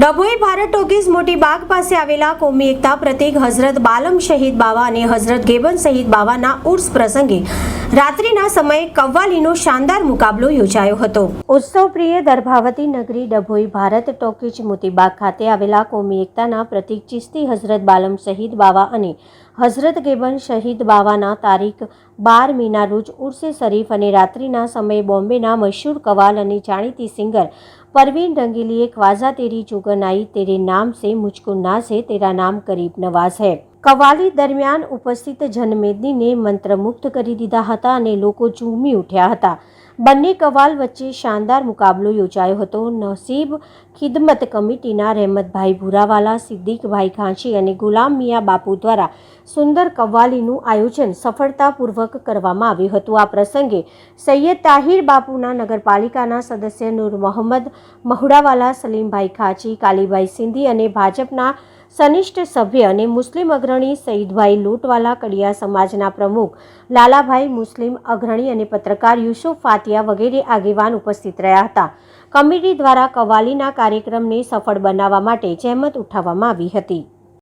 Dabhoi Bharat talkies મોટી બાગ પાસે આવેલા કોમી એકતા પ્રતિક હઝરત બાલમ શહીદ બાવા અને હઝરત ગેબન શહીદ બાવાના ઉર્સ પ્રસંગે રાત્રિના સમયે કવ્વાલીનો શાનદાર મુકાબલો યોજાયો હતો. ઉત્સવ પ્રિય દર્ભાવતી નગરી ડભોઈ ભારત ટોકીજ મોતીબાગ ખાતે આવેલા કોમી એકતાના પ્રતિક ચિસ્તી હઝરત બાલમ શહીદ બાવા અને હઝરત ગેબન શહીદ બાવાના તારીખ બાર મીના રોજ ઉર્સે શરીફ અને રાત્રિના સમયે બોમ્બેના મશહૂર કવાલ અને જાણીતી સિંગર परवीन रंगीली एक ख्वाजा तेरी जुगन आई तेरे नाम से मुझको नाज है तेरा नाम કરીબ નવાઝ है કવાલી દરમિયાન ઉપસ્થિત જનમેદનીને મંત્રમુગ્ધ કરી દીધા હતા અને લોકો ઝૂમી ઉઠ્યા હતા બંને કવાલ વચ્ચે શાનદાર મુકાબલો યોજાયો હતો. નસીબ ખિદમત કમિટીના રહેમતભાઈ ભુરાવાલા, સિદ્દીકભાઈ ઘાંચી અને ગુલામ મિયા બાપુ દ્વારા સુંદર કવ્વાલીનું આયોજન સફળતાપૂર્વક કરવામાં આવ્યું હતું. આ પ્રસંગે સૈયદ તાહિર બાપુના નગરપાલિકાના સદસ્ય નૂર મોહમ્મદ મહુડાવાલા, સલીમભાઈ ખાંચી, કાલીભાઈ સિંધી અને ભાજપના સનિષ્ઠ સભ્ય અને મુસ્લિમ અગ્રણી સઈદભાઈ લોટવાલા કડિયા સમાજના પ્રમુખ, લાલાભાઈ મુસ્લિમ અગ્રણી અને પત્રકાર યુસુફ ફાતિયા વગેરે આગેવાન ઉપસ્થિત રહ્યા હતા. કમિટી દ્વારા કવાલીના કાર્યક્રમને સફળ બનાવવા માટે જહેમત ઉઠાવવામાં આવી હતી.